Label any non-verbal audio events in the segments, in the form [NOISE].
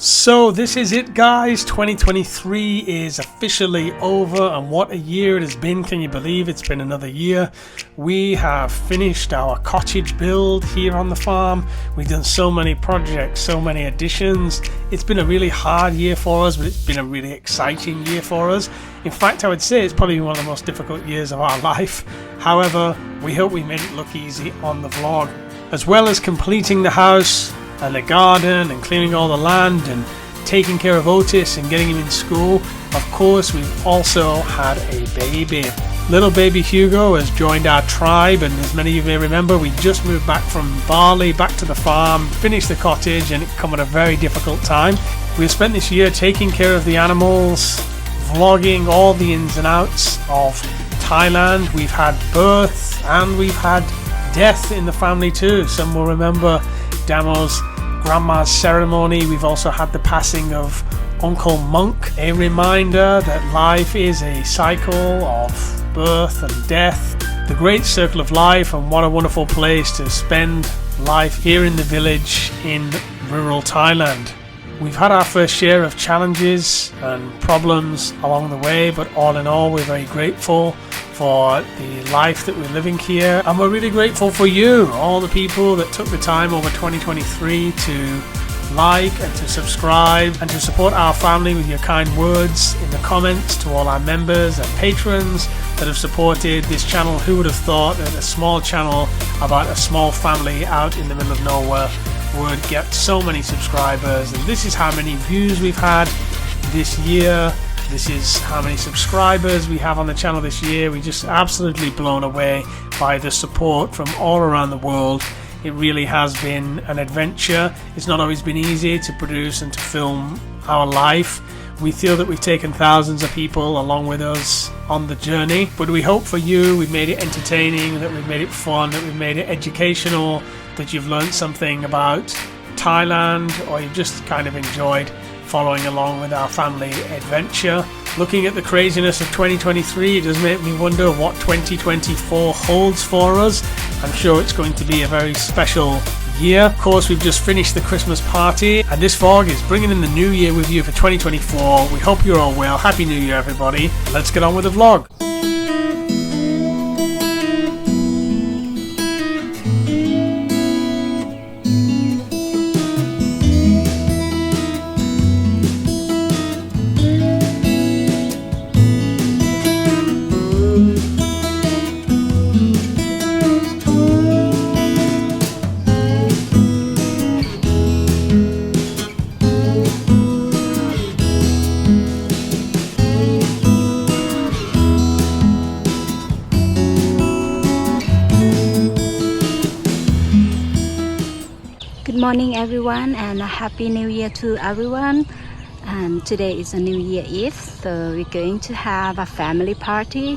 So, this is it, guys. 2023 is officially over, and what a year it has been. Can you believe it's been another year? We have finished our cottage build here on the farm. We've done so many projects, so many additions. It's been a really hard year for us, but it's been a really exciting year for us. In fact, I would say it's probably one of the most difficult years of our [LAUGHS] life. However, we hope we made it look easy on the vlog. As well as completing the house, and the garden and clearing all the land and taking care of Otis and getting him in school. Of course, we've also had a baby. Little baby Hugo has joined our tribe, and as many of you may remember, we just moved back from Bali back to the farm, finished the cottage, and it come at a very difficult time. We've spent this year taking care of the animals, vlogging all the ins and outs of Thailand. We've had births and we've had death in the family too. Some will remember Damo's grandma's ceremony. We've also had the passing of Uncle Monk, a reminder that life is a cycle of birth and death, the great circle of life, and what a wonderful place to spend life here in the village in rural Thailand. We've had our first share of challenges and problems along the way, but all in all, we're very grateful for the life that we're living here. And we're really grateful for you, all the people that took the time over 2023 to like and to subscribe and to support our family with your kind words in the comments to all our members and patrons that have supported this channel. Who would have thought that a small channel about a small family out in the middle of nowhere would get so many subscribers? And this is how many views we've had this year. This is how many subscribers we have on the channel this year. We're just absolutely blown away by the support from all around the world. It really has been an adventure. It's not always been easy to produce and to film our life. We feel that we've taken thousands of people along with us on the journey, but we hope for you we've made it entertaining, that we've made it fun, that we've made it educational, that you've learned something about Thailand, or you've just kind of enjoyed following along with our family adventure. Looking at the craziness of 2023, it does make me wonder what 2024 holds for us. I'm sure it's going to be a very special year. Of course, we've just finished the Christmas party, and this vlog is bringing in the new year with you for 2024. We hope you're all well. Happy New Year, everybody. Let's get on with the vlog. Everyone, and a happy new year to everyone. And today is a New Year Eve, so we're going to have a family party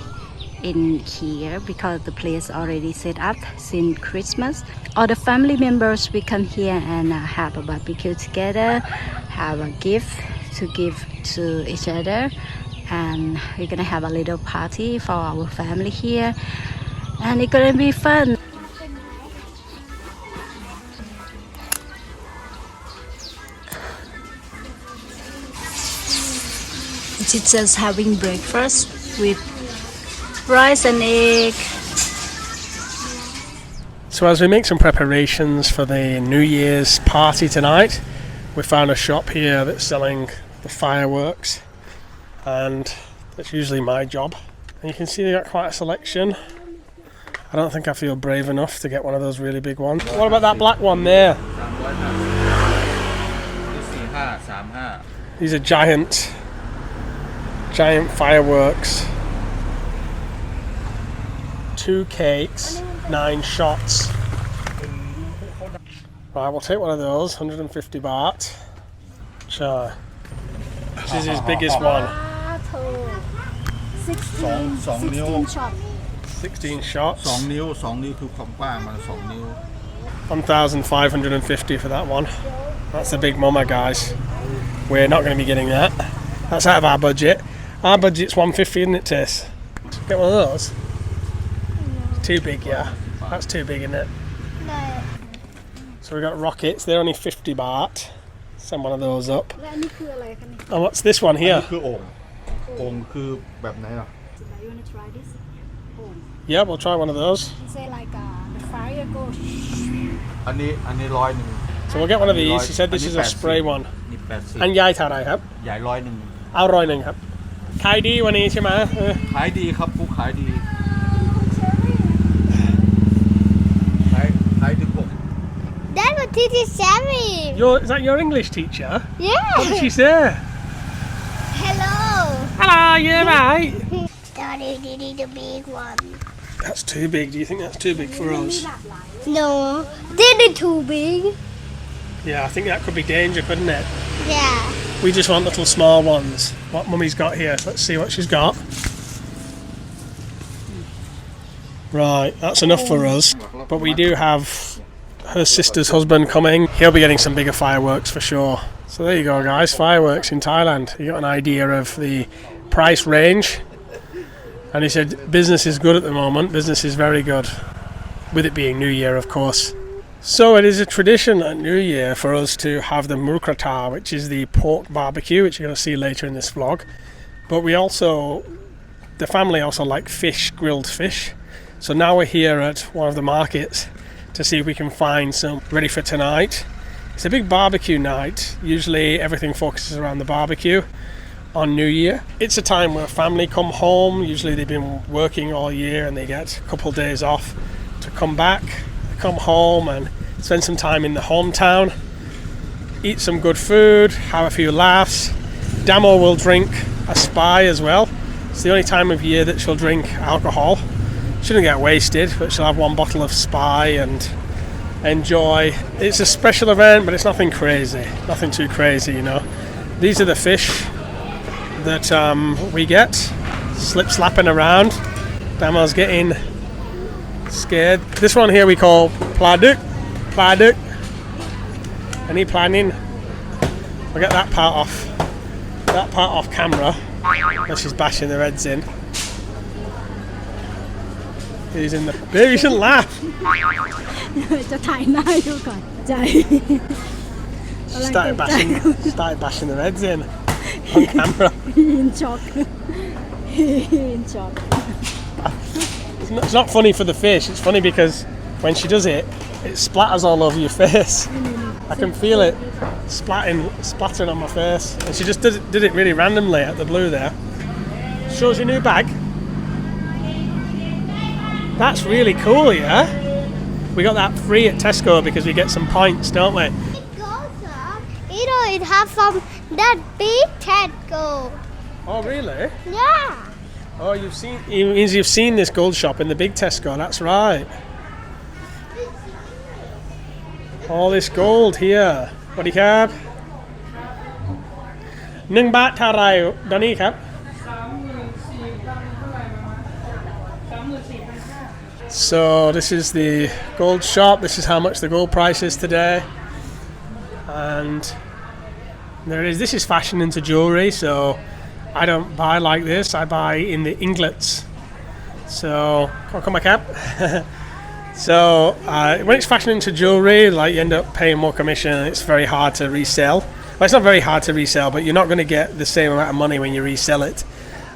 in here because the place already set up since Christmas. All the family members we come here and uh, have a barbecue together, have a gift to give to each other, and we're gonna have a little party for our family here, and it's gonna be fun. teachers having breakfast with rice and egg. So as we make some preparations for the New Year's party tonight, we found a shop here that's selling the fireworks and that's usually my job. And you can see they got quite a selection. I don't think I feel brave enough to get one of those really big ones. What about that black one there? These are giant giant fireworks. Two cakes, nine shots. Right, we'll take one of those, 150 baht. Sure. This is his biggest one. สองสองนิ้ว 16 shots. สองนิ้วสองนิ้วคือความกว้างมันสองนิ้ว 1,550 for that one. That's a big mama, guys. We're not going to be getting that. That's out of our budget. Our budget's 150, isn't it, Tess? Get one of those. Too big, yeah. That's too big, isn't it? So we got rockets. They're only 50 baht. send one of those up และอันนี้คืออะไรคะเนี่ย and what's this one อัน here นี้คือโอ่งโอ่งคือแบบไหนอ่ะ So you wanna try this? Oh, yeah we'll try one of those it's say like uh, the fire goes. อันนี้อันนี้ร้อยหนึ่ง so we'll get one of these he said this is a spray one นี่แปดสิบ อันยายเท่าไหร่ครับ ใหญ่ร้อยหนึ่ง เอาร้อยหนึ่งครับ ขายดีวันนี้ใช่ไหมเออ ขายดีครับผู้ขายดีขายขายถึงหก That was Titi Sammy. your is that your English teacher what did Yeah. she say Hello. hello yeah right [LAUGHS] Daddy, Diddy, the big one. that's too big do you think that's too big for us No, Diddy too big. yeah I think that could be danger couldn't it Yeah. We just want little small ones. What mummy's got here. Let's see what she's got. Right, that's enough for us. But we do have her sister's husband coming. He'll be getting some bigger fireworks for sure. So there you go, guys. Fireworks in Thailand. You got an idea of the price range. And he said business is good at the moment. Business is very good. With it being New Year, of course. So it is a tradition at New Year for us to have the murkrata, which is the pork barbecue, which you're going to see later in this vlog. But we also, the family also like fish, grilled fish. So now we're here at one of the markets to see if we can find some ready for tonight. It's a big barbecue night. Usually everything focuses around the barbecue on New Year. It's a time where family come home. Usually they've been working all year and they get a couple of days off to come back, come home and spend some time in the hometown, eat some good food, have a few laughs. Damo will drink a spy as well. It's the only time of year that she'll drink alcohol. Shouldn't get wasted, but she'll have one bottle of spy and enjoy. It's a special event, but it's nothing crazy, nothing too crazy, you know. These are the fish that um, we get, slip slapping around. Damo's getting Scared. This one here we call Pladuk. Pladuk. Any planning? I'll get that part off. That part off camera. And she's bashing the reds in. He's in the. Baby, you shouldn't laugh. [LAUGHS] started bashing, started bashing the reds in on [LAUGHS] camera. in shock. [LAUGHS] in shock. It's not, funny for the fish. It's funny because when she does it, it splatters all over your [LAUGHS] face. I can feel it splatting, splattering on my face. And she just did it, did it really randomly at the blue there. Shows your new bag. That's really cool, yeah. We got that free at Tesco because we get some points, don't we? It goes up. You know, it has some that big gold. Oh, really? Yeah. Oh, you've seen. It means you've seen this gold shop in the big Tesco. That's right. All this gold here. สวัสดีครับหนึ่งบาทเท่าไหรดอนนี่ครับ So this is the gold shop. This is how much the gold price is today. And there it is. This is fashion into jewelry. So I don't buy like this. I buy in the inglets. So come on, on, cap. [LAUGHS] so uh, when it's fashion into jewelry, like you end up paying more commission. and It's very hard to resell. Well, it's not very hard to resell, but you're not going to get the same amount of money when you resell it.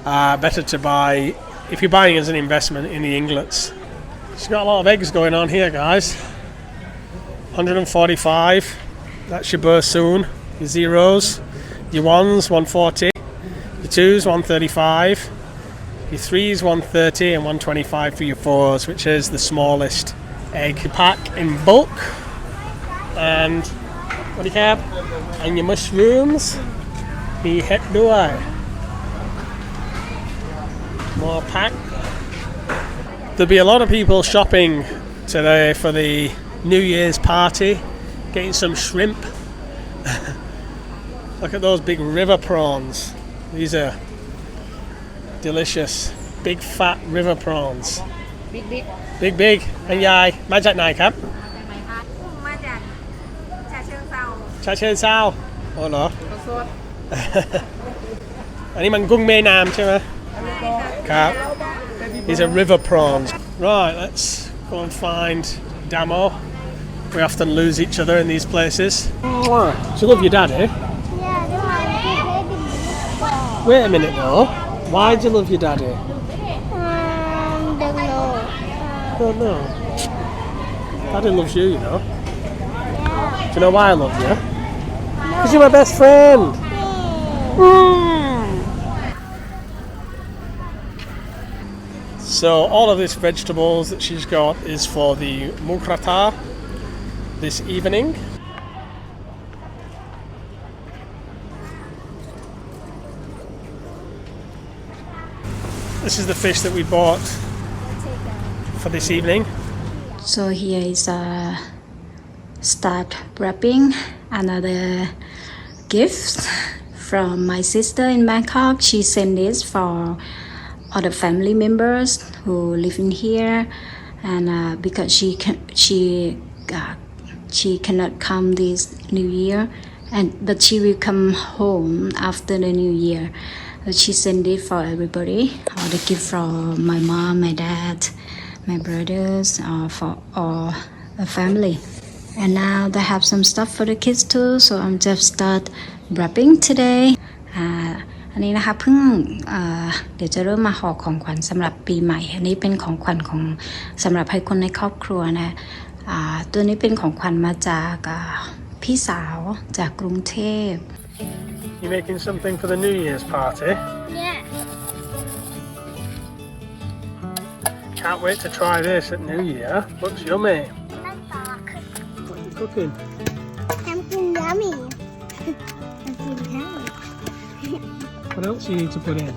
Uh, better to buy if you're buying as an investment in the inglets. It's got a lot of eggs going on here, guys. 145. That's your burst soon. Your zeros. Your ones, 140. Your twos 135. Your threes 130 and 125 for your fours, which is the smallest egg. Pack in bulk and what do you have? And your mushrooms. The hit do I? More pack. There'll be a lot of people shopping today for the New Year's party, getting some shrimp. [LAUGHS] Look at those big river prawns. These are delicious, big fat river prawns. big big Big big อันยายมาจากไหนครับ มาจากชาเชิงเซา ชาเชิงเซาโอ้เหรอ อันนี้มันกุ้งแม่น้ำใช่ไหมครับ These are river prawns. Right, let's go and find Damo. We often lose each other in these places. Do you love your daddy? Yeah, Wait a minute though. Why do you love your daddy? Um, don't know. I don't know. Daddy loves you, you know. Do you know why I love you? Because you're my best friend. So all of this vegetables that she's got is for the mukrata this evening. This is the fish that we bought for this evening. So here is a start wrapping another gift from my sister in Bangkok. She sent this for other family members who live in here, and uh, because she can, she uh, she cannot come this New Year, and but she will come home after the New Year. She sent it for everybody. All the gift from my mom, my dad, my brothers, uh, for all the family. And now they have some stuff for the kids too, so I'm just start wrapping today. อ่าอันนี้นะคะเพิ่งอ่าเดี๋ยวจะเริ่มมาห่อของขวัญสำหรับปีใหม่ อันนี้เป็นของขวัญของสำหรับให้คนในครอบครัวนะอ่าตัวนี้เป็นของขวัญมาจากอ่าพี่สาวจากกรุงเทพ You making something for the New Year's party? Yeah. Can't wait to try this at New Year. Looks yummy. What are you cooking? Something yummy. Something yummy. What else do you need to put in?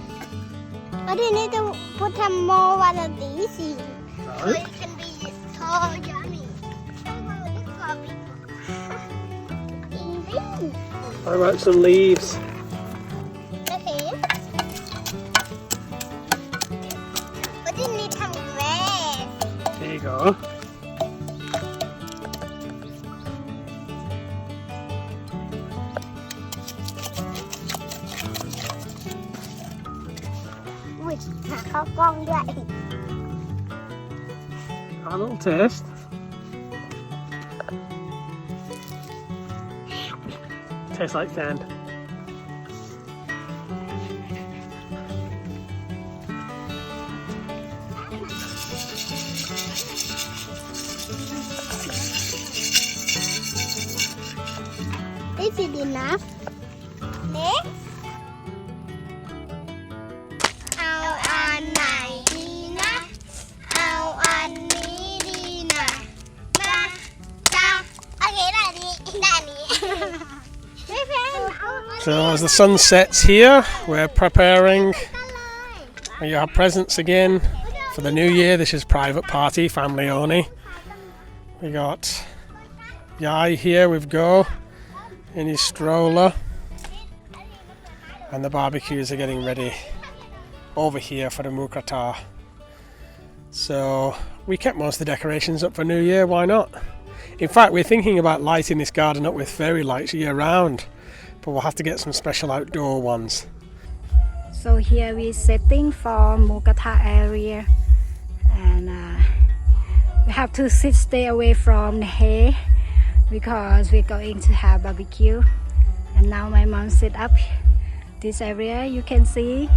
But you need to put some more one of these in. So it can be so yummy. [LAUGHS] What about some leaves? Okay. But you need some red. There you go. Which หาข้าวกล้องด้วย Have a little taste. Tastes like sand. This is enough. Next. So as the sun sets here, we're preparing our presents again for the new year. This is private party, family only. We got Yai here with Go in his stroller. And the barbecues are getting ready over here for the Mukrata. So we kept most of the decorations up for New Year, why not? In fact, we're thinking about lighting this garden up with fairy lights year round but we'll have to get some special outdoor ones. So here we're sitting for Mokata area and uh, we have to sit stay away from the hay because we're going to have barbecue. And now my mom set up. This area you can see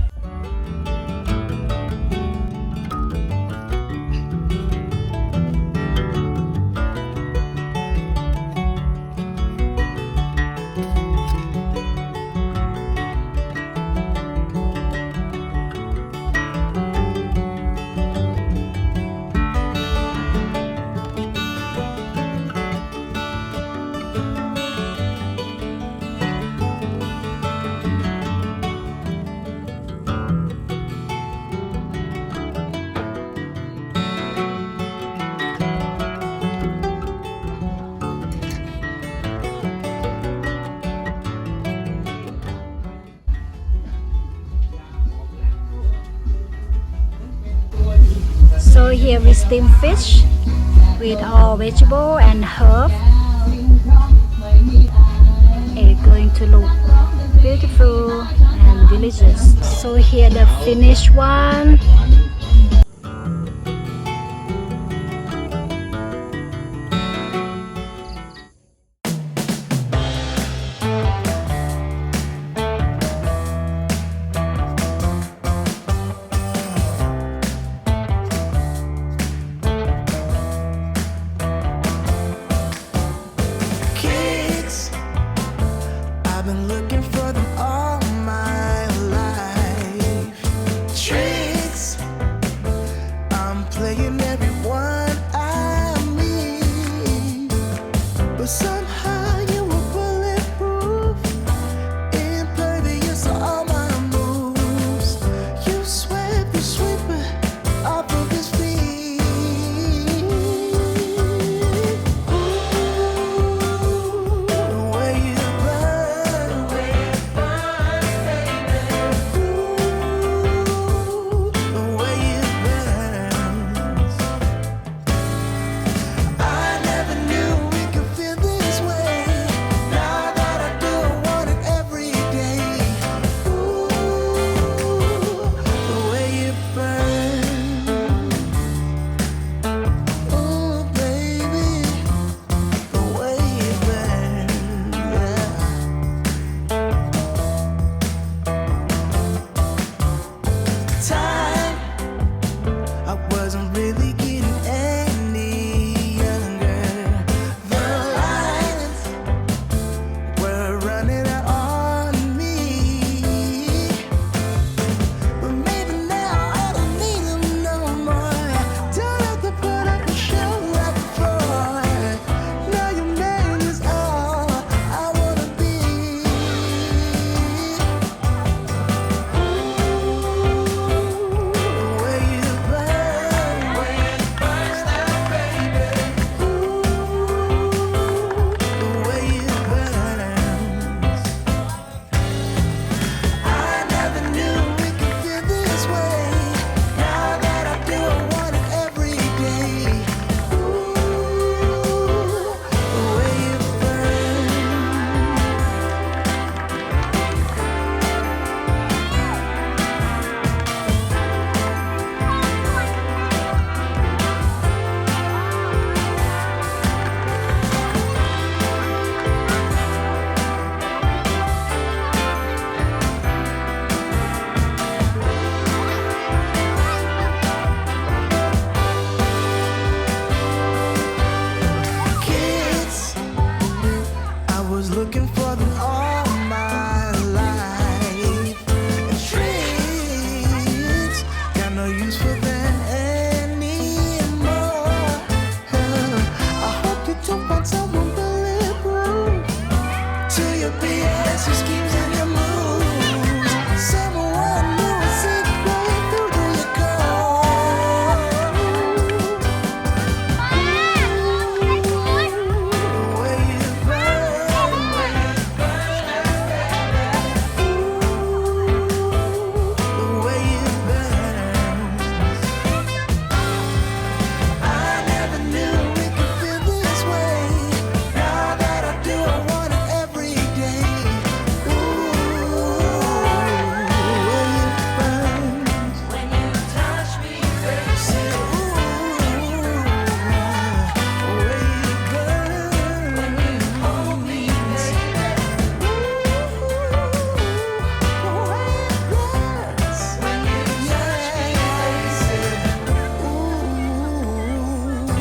here we steam fish with all vegetable and herb. It's going to look beautiful and delicious. So here the finished one.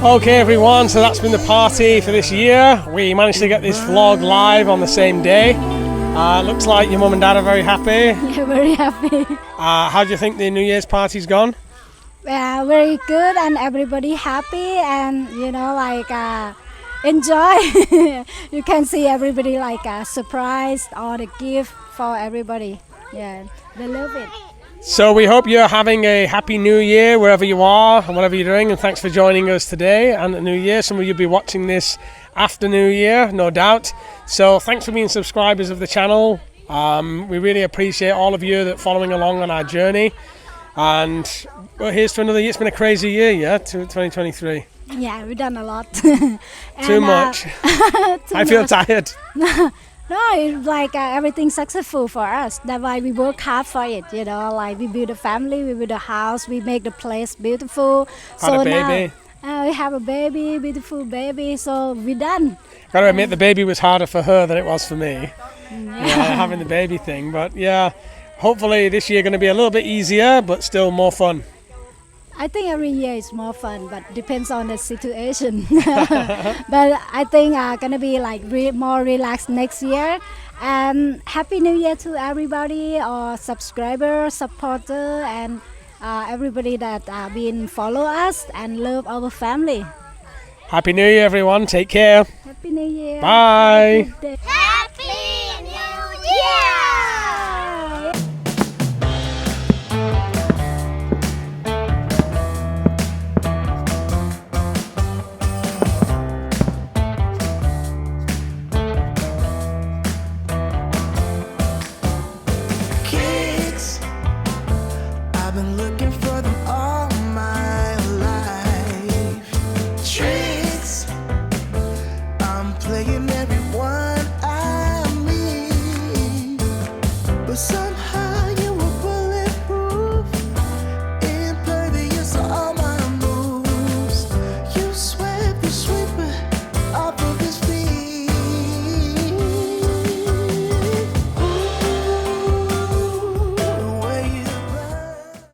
Okay, everyone, so that's been the party for this year. We managed to get this vlog live on the same day. Uh, looks like your mum and dad are very happy. [LAUGHS] Yeah, very happy. Uh, how do you think the New Year's party's gone? Yeah, very good and everybody happy and you know like uh, enjoy. [LAUGHS] you can see everybody like uh, surprised all the gift for everybody. Yeah, they love it. So we hope you're having a happy new year wherever you are and whatever you're doing. And thanks for joining us today and the new year. Some of you will be watching this after New Year, no doubt. So thanks for being subscribers of the channel. Um, we really appreciate all of you that following along on our journey. And well, here's to another year. It's been a crazy year, yeah, 2023. Yeah, we've done a lot. [LAUGHS] Too uh, much. [LAUGHS] I feel tired. [LAUGHS] No, it's like uh, everything successful for us. That's why we work hard for it. You know, like we build a family, we build a house, we make the place beautiful. Had a baby. now uh, we have a baby, beautiful baby. So we done. Gotta admit, the baby was harder for her than it was for me. Yeah, having the baby thing. But yeah, hopefully this year going to be a little bit easier, but still more fun. I think every year is more fun, but depends on the situation. [LAUGHS] but I think uh, gonna be like re- more relaxed next year, And Happy New Year to everybody, or subscriber, supporter, and uh, everybody that uh, been follow us and love our family. Happy New Year, everyone. Take care. Happy New Year. Bye. Good day. Happy